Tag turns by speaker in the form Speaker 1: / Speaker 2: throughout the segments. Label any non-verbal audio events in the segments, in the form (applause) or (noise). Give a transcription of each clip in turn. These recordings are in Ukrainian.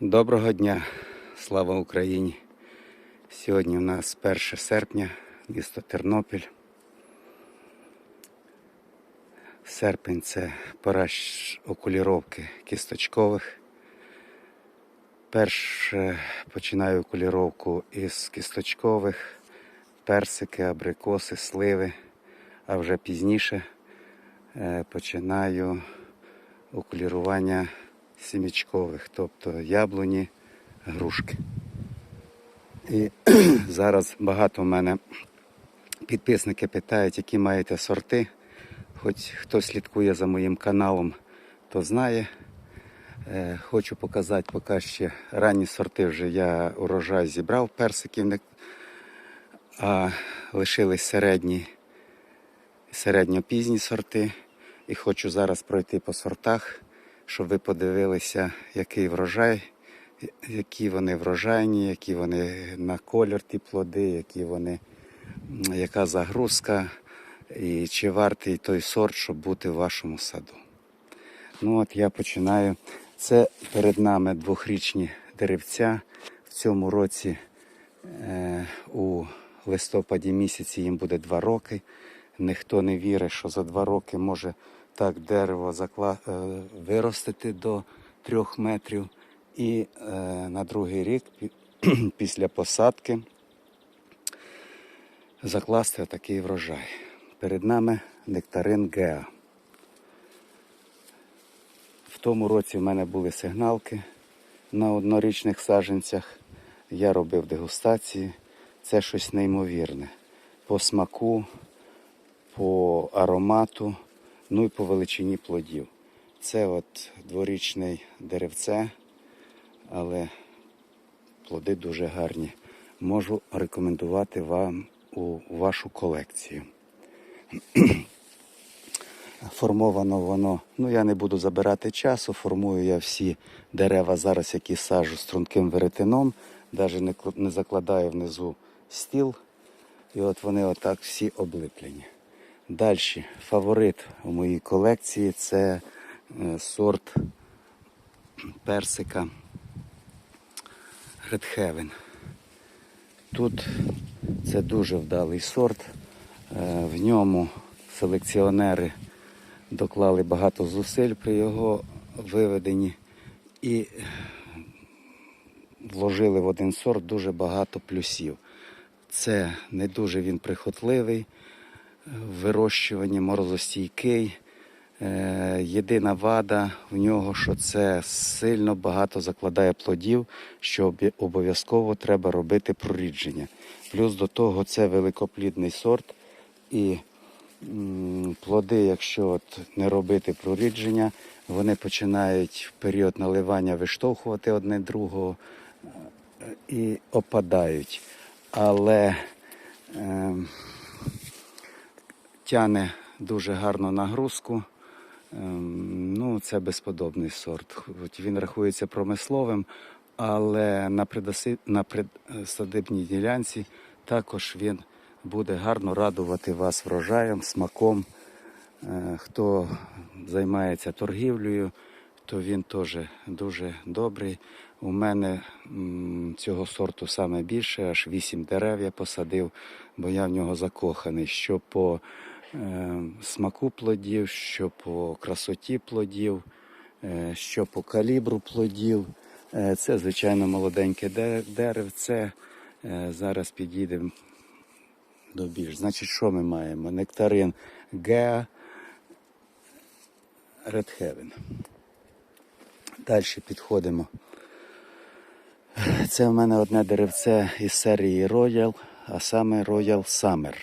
Speaker 1: Доброго дня, слава Україні! Сьогодні у нас 1 серпня, місто Тернопіль. Серпень це пора окуліровки кісточкових. Перше починаю окуліровку із кісточкових, персики, абрикоси, сливи, а вже пізніше е, починаю окулірування сімічкових, тобто яблуні, грушки. І (clears throat) зараз багато в мене підписники питають, які маєте сорти. Хоч хто слідкує за моїм каналом, то знає. Е, Хочу показати, поки ще ранні сорти вже я урожай зібрав персиків, а лишились середні, середньопізні сорти. І хочу зараз пройти по сортах, щоб ви подивилися, який врожай, які вони врожайні, які вони на колір ті плоди, які вони, яка загрузка, і чи вартий той сорт, щоб бути в вашому саду. Ну от я починаю. Це перед нами двохрічні деревця. В цьому році е, у листопаді місяці їм буде два роки. Ніхто не вірить, що за два роки може так дерево закла... е, виростити до трьох метрів. І е, на другий рік (clears throat) після посадки закласти такий врожай. Перед нами нектарин Геа. В тому році в мене були сигналки на однорічних саджанцях. Я робив дегустації. Це щось неймовірне. По смаку, по аромату, ну і по величині плодів. Це от дворічне деревце, але плоди дуже гарні. Можу рекомендувати вам у вашу колекцію. (clears throat) Формовано воно, ну я не буду забирати часу, формую я всі дерева зараз, які сажу струнким веретеном, навіть не закладаю внизу стіл. І от вони отак всі облиплені. Далі фаворит у моїй колекції це е, сорт персика Red Heaven. Тут це дуже вдалий сорт. Е, В ньому селекціонери доклали багато зусиль при його виведенні і вложили в один сорт дуже багато плюсів. Це не дуже він прихотливий, в вирощуванні морозостійкий. Е, Єдина вада в нього, що це сильно багато закладає плодів, що обов'язково треба робити прорідження. Плюс до того це великоплідний сорт, і плоди, якщо от не робити прорідження, вони починають в період наливання виштовхувати одне другого е, і опадають. Але тяне дуже гарну нагрузку. Ем, Ну, це безподобний сорт. Він рахується промисловим, але на, предоси... на предсадибній ділянці також він буде гарно радувати вас врожаєм, смаком. Е, Хто займається торгівлею, то він теж дуже добрий. У мене цього сорту саме більше, аж вісім дерев я посадив, бо я в нього закоханий. Що по смаку плодів, що по красоті плодів, е, що по калібру плодів. Е, це, звичайно, молоденьке деревце. Е, зараз підійдемо до більш. Значить, що ми маємо? Нектарин Геа Red Heaven. Далі підходимо. Це в мене одне деревце із серії Royal, а саме Royal Summer.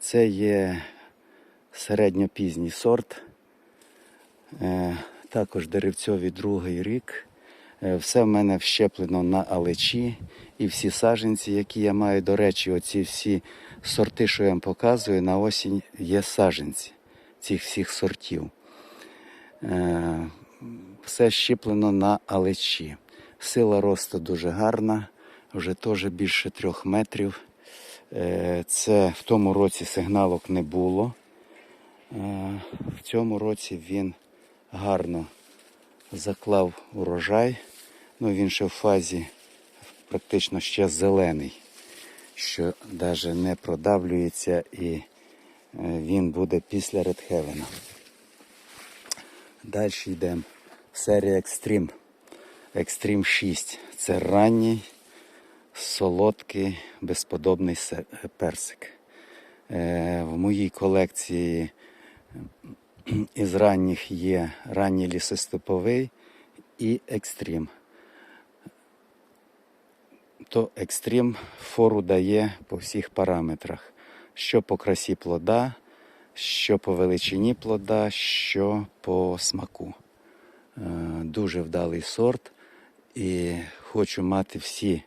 Speaker 1: Це є середньопізній сорт. Е, Також деревцьовий другий рік. Е, Все в мене вщеплено на алечі. І всі саженці, які я маю, до речі, оці всі сорти, що я вам показую, на осінь є саженці цих всіх сортів. Е, Все щеплено на алечі. Сила росту дуже гарна, вже теж більше трьох метрів. Це в тому році сигналок не було. В цьому році він гарно заклав урожай. Ну, він ще в фазі практично ще зелений, що навіть не продавлюється і е, він буде після редхевена. Далі йдемо. Серія Extreme. Extreme 6. Це ранній, солодкий, безподобний персик. Е, В моїй колекції із ранніх є ранній лісостеповий і екстрім. То екстрім фору дає по всіх параметрах. Що по красі плода, що по величині плода, що по смаку. Е, Дуже вдалий сорт і хочу мати всі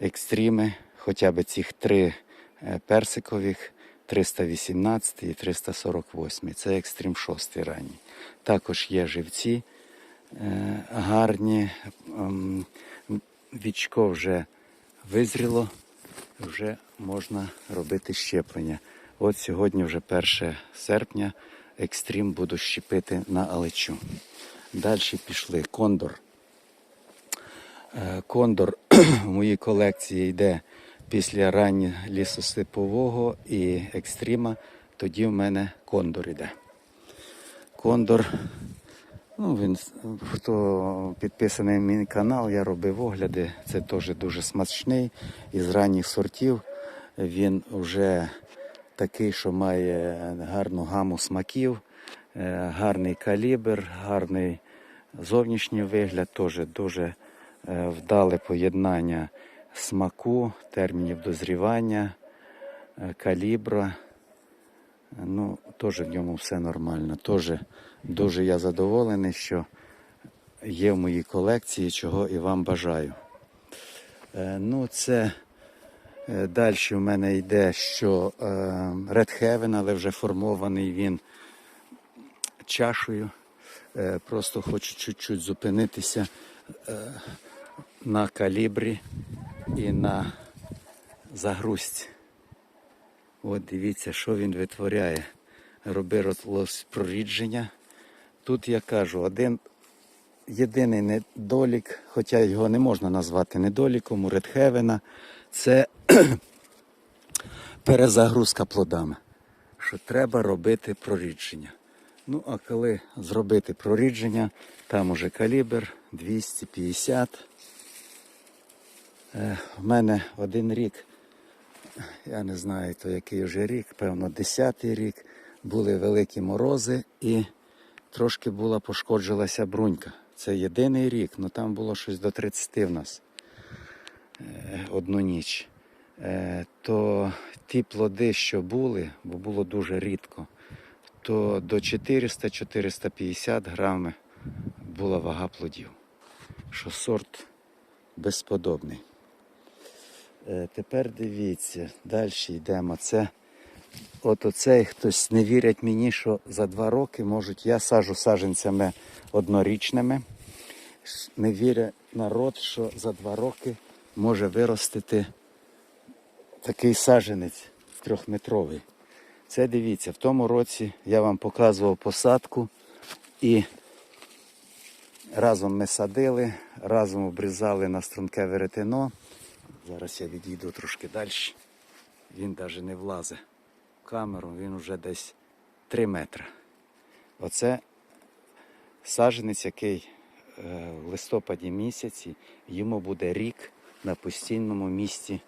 Speaker 1: екстріми, хоча б цих три е, персикових, 318 і 348. Це екстрім 6 ранній. Також є живці е, гарні. ем, Вічко вже визріло, вже можна робити щеплення. От сьогодні вже 1 серпня екстрім буду щепити на алечу. Далі пішли кондор. Е, Кондор (clears throat) в моїй колекції йде після раннього лісостепового і екстріма. Тоді в мене кондор йде. Кондор, ну він хто підписаний на мій канал, я робив огляди. Це теж дуже смачний. Із ранніх сортів він вже такий, що має гарну гаму смаків, е, гарний калібр, гарний зовнішній вигляд, теж дуже е, вдале поєднання смаку, термінів дозрівання, е, калібра. Ну, теж в ньому все нормально. Теж дуже я задоволений, що є в моїй колекції, чого і вам бажаю. Е, Ну, це е, далі в мене йде, що Red Heaven, але вже формований він чашею. Е, Просто хочу чуть-чуть зупинитися на калібрі і на загрузці. От дивіться, що він витворяє. Роби розпрорідження. Тут я кажу, один єдиний недолік, хоча його не можна назвати недоліком у Редхевена, це (clears throat) перезагрузка плодами. Що треба робити прорідження. Ну, а коли зробити прорідження, там уже калібр 250. Е, в мене один рік я не знаю, то який вже рік, певно, 10-й рік, були великі морози і трошки була пошкоджалася брунька. Це єдиний рік, ну там було щось до 30 в нас е, одну ніч. Е, То ті плоди, що були, бо було дуже рідко, то до 400-450 грами була вага плодів. Що сорт безподобний. Е, Тепер дивіться, далі йдемо. Це от оцей хтось не вірять мені, що за два роки можуть. Я сажу саженцями однорічними. Не вірять народ, що за два роки може виростити такий саженець трьохметровий. Це дивіться, в тому році я вам показував посадку і разом ми садили, разом обрізали на струнке веретено. Зараз я відійду трошки далі. Він навіть не влазить в камеру, він вже десь 3 метри. Оце саджанець, який е, в листопаді місяці йому буде рік на постійному місці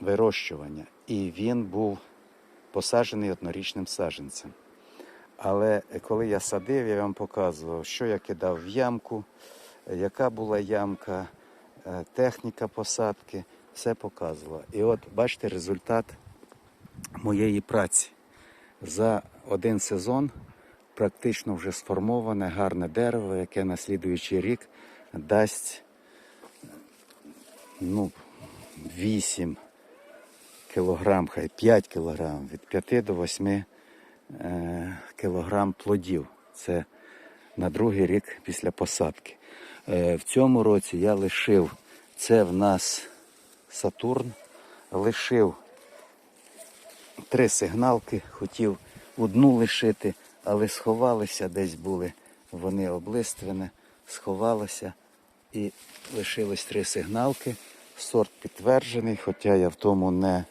Speaker 1: вирощування. І він був посаджений однорічним саджанцем. Але коли я садив, я вам показував, що я кидав в ямку, яка була ямка, техніка посадки, все показувала. І от бачите результат моєї праці. За один сезон практично вже сформоване гарне дерево, яке на слідуючий рік дасть ну, 8 кілограм, хай 5 кілограм, від 5 до 8 е, кілограм плодів. Це на другий рік після посадки. Е, в цьому році я лишив, це в нас Сатурн, лишив три сигналки, хотів одну лишити, але сховалися, десь були вони облиствені, сховалися І лишилось три сигналки. Сорт підтверджений, хоча я в тому не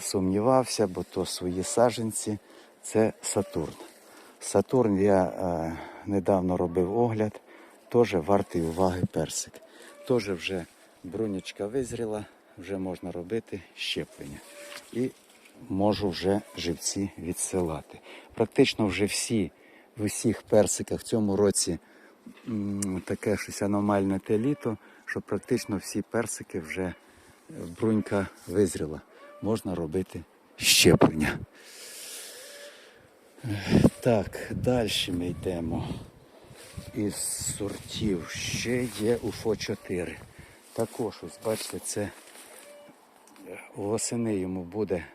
Speaker 1: сумнівався, бо то свої саженці. Це Сатурн. Сатурн я е, недавно робив огляд, теж вартий уваги персик. Теж вже брунячка визріла, вже можна робити щеплення. І можу вже живці відсилати. Практично вже всі в усіх персиках в цьому році таке щось аномальне те літо, що практично всі персики вже е, брунька визріла. Можна робити щеплення. Так, далі ми йдемо із сортів. Ще є УФО 4. Також, ось бачите, це е, восени йому буде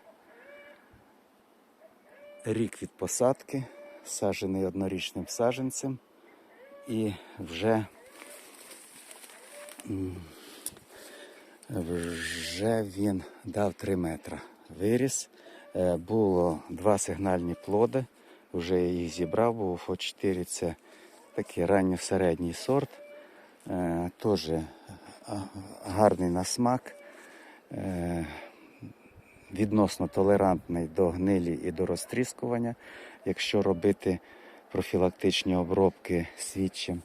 Speaker 1: рік від посадки, саджений однорічним саджанцем. І вже, вже він дав 3 метри. Виріс. Е, Було два сигнальні плоди. Вже їх зібрав, бо УФО 4 це такий ранньо-середній сорт. Е, Теж гарний на смак. Е, відносно толерантний до гнилі і до розтріскування, якщо робити профілактичні обробки свідчим.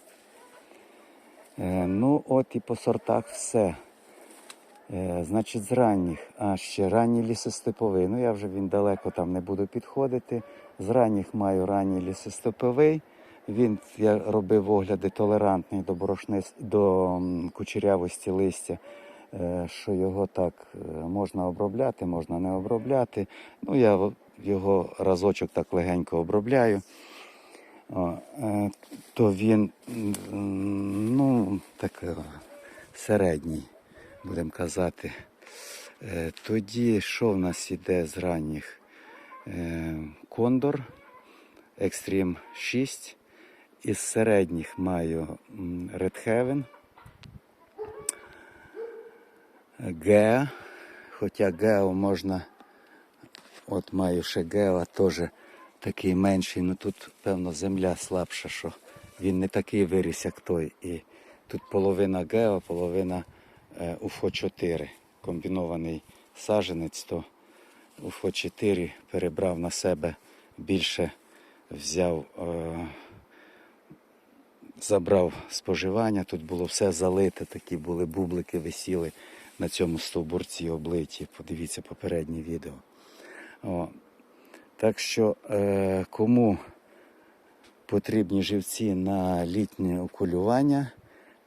Speaker 1: Е, Ну, от і по сортах все. Е, Значить, з ранніх, а ще ранній лісостеповий. Ну, я вже він далеко там не буду підходити. З ранніх маю ранній лісостеповий. Він робив огляди толерантний до борошни, до кучерявості листя, е, що його так е, можна обробляти, можна не обробляти. Ну, я його разочок так легенько обробляю. Е, то він ну, так середній, будемо казати. Тоді що в нас іде з ранніх? Кондор, Екстрім 6. Із середніх маю Red Heaven, Геа, хоча Гео можна, от маю ще Гео, теж такий менший, ну тут, певно, земля слабша, що він не такий виріс, як той. І тут половина Гео, половина е, УФО 4. Комбінований саженець, то УФО 4 перебрав на себе більше, взяв. Е, забрав споживання. Тут було все залите, такі були бублики, висіли на цьому стовбурці облиті. Подивіться попереднє відео. О. Так що, е, кому потрібні живці на літнє окулювання,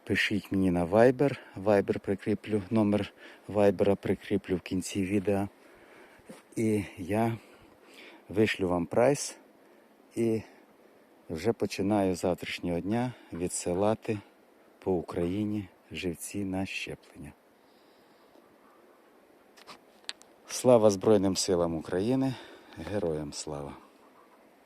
Speaker 1: пишіть мені на Viber. Viber прикріплю, номер Viber прикріплю в кінці відео. І я вишлю вам прайс і вже починаю з завтрашнього дня відсилати по Україні живці на щеплення. Слава Збройним силам України! Героям слава!